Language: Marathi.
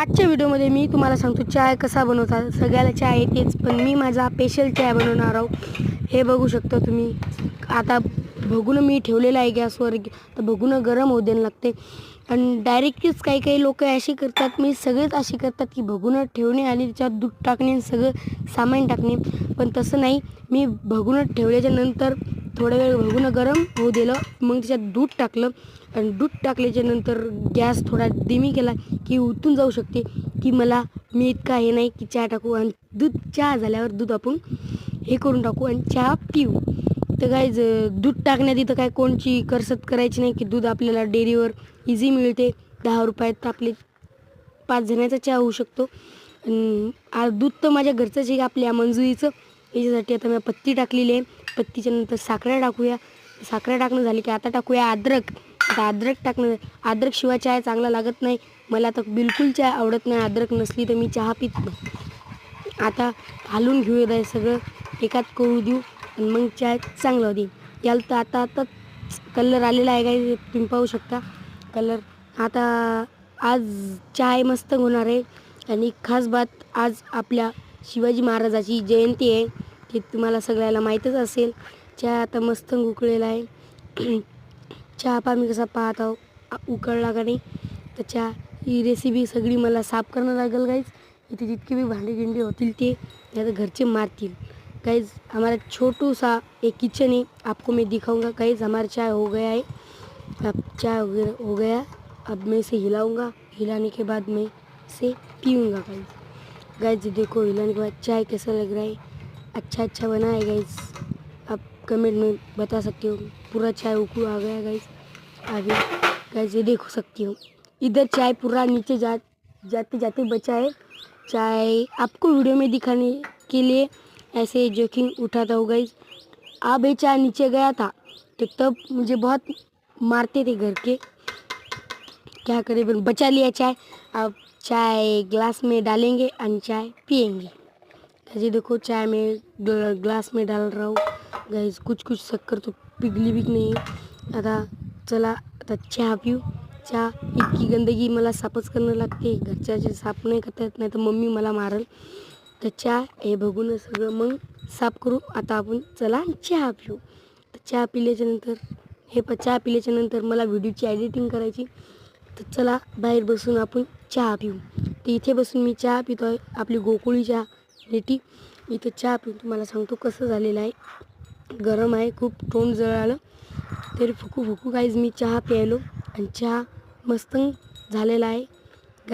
आजच्या व्हिडिओमध्ये मी तुम्हाला सांगतो चाय कसा बनवतात सगळ्याला चाय येतेच पण मी माझा स्पेशल चाय बनवणार आहोत. हे बघू शकता तुम्ही. आता बघून मी ठेवलेलं आहे गॅसवर तर बघून गरम होऊ द्यायला लागते. आणि डायरेक्टच काही काही लोक अशी करतात मी सगळेच अशी करतात की बघून ठेवणे आणि त्याच्यात दूध टाकणे आणि सगळं सामान टाकणे. पण तसं नाही. मी बघून ठेवल्याच्या नंतर थोडा वेळ भगून गरम होऊ दिलं मग त्याच्यात दूध टाकलं. आणि दूध टाकल्याच्या नंतर गॅस थोडा धीमी केला की उतून जाऊ शकते. की मला मी इतका हे नाही की चहा टाकू आणि दूध चहा झाल्यावर दूध आपण हे करून टाकू आणि चहा पिऊ. तर काय दूध टाकण्यात इथं काय कोणची करसत करायची नाही की दूध आपल्याला डेअरीवर इझी मिळते. दहा रुपयात आपले पाच जणांचा चहा होऊ शकतो. आणि दूध तर माझ्या घरचंच आहे आपल्या मंजुरीचं. याच्यासाठी आता मी पत्ती टाकलेली आहे. पत्तीच्या नंतर साखर टाकूया. साखर टाकणं झाली की आता टाकूया अद्रक. आता अद्रक टाकणं अद्रक शिवाय चहा चांगला लागत नाही. मला तर बिलकुल चहा आवडत नाही. अद्रक नसली तर मी चहा पित नाही. आता घालून घेऊया हे सगळं. एकात करू देऊ आणि मग चहा चांगला होती याला तर आता आता कलर आलेला आहे काय तुम्ही पाहू शकता. कलर आता आज चहा मस्त होणार आहे. आणि खास बात आज आपल्या शिवाजी महाराजाची जयंती आहे. ते तुम्हाला सगळ्याला माहीतच असेल. चहा आता मस्त उकळलेला आहे. चहा पा मी कसा पाहत आहो. उकळला का नाही? तर चहा ही रेसिपी सगळी मला साफ करणं लागेल गाईज इथे जितके बी भांडे गिंडे होतील ते आता घरचे मारतील. काहीच हमारा छोटू सा एक किचन है आपको मैं दिखाऊंगा. काहीच हमारा चाय हो गया है अब चाय हो गया. अब मैं इसे हिलाऊंगा. हिलाने के बाद मैं इसे पीऊँगा गाइज गाइज देखो हिलाने के बाद चाय कैसा लग रहा है? अच्छा अच्छा बना है गाइज़ आप कमेंट में बता सकते हो. पूरा चाय उकू आ गया गाइज़ अभी गाइज़ ये देख सकती हो. इधर चाय पूरा नीचे जा, जाते जाते बचा है. चाय आपको वीडियो में दिखाने के लिए ऐसे जोखिम उठाता हूँ गाइज़ अब ये चाय नीचे गया था. तो तब मुझे बहुत मारते थे घर के. क्या करें बचा लिया चाय. अब चाय ग्लास में डालेंगे और चाय पियेंगे. ये देखो चाय में ग्लास में डाल रहा हूँ। गाइज कुछ कुछ शक्कर तो पिघली भी नहीं आता चला आता चहा पिऊ। चहा इतकी गंदगी मला साफच करणं लागते घरच्या साफ नाही करता येत नाही तर मम्मी मला मारल। तर चहा हे बघून सगळं मग साफ करू। आता आपण चला चहा पिऊ। तर चहा पिल्याच्यानंतर हे प चहा पिल्याच्यानंतर मला व्हिडिओची एडिटिंग करायची तर चला बाहेर बसून आपण चहा पिऊ. तर इथे बसून मी चहा पितो आहे आपली गोकुळी चहा रेटी इथं चहा पिऊन तुम्हाला सांगतो कसं झालेलं आहे. गरम आहे खूप तोंड जळालं. तरी फुकू फुकू काहीच मी चहा प्यायलो आणि चहा मस्त झालेला आहे.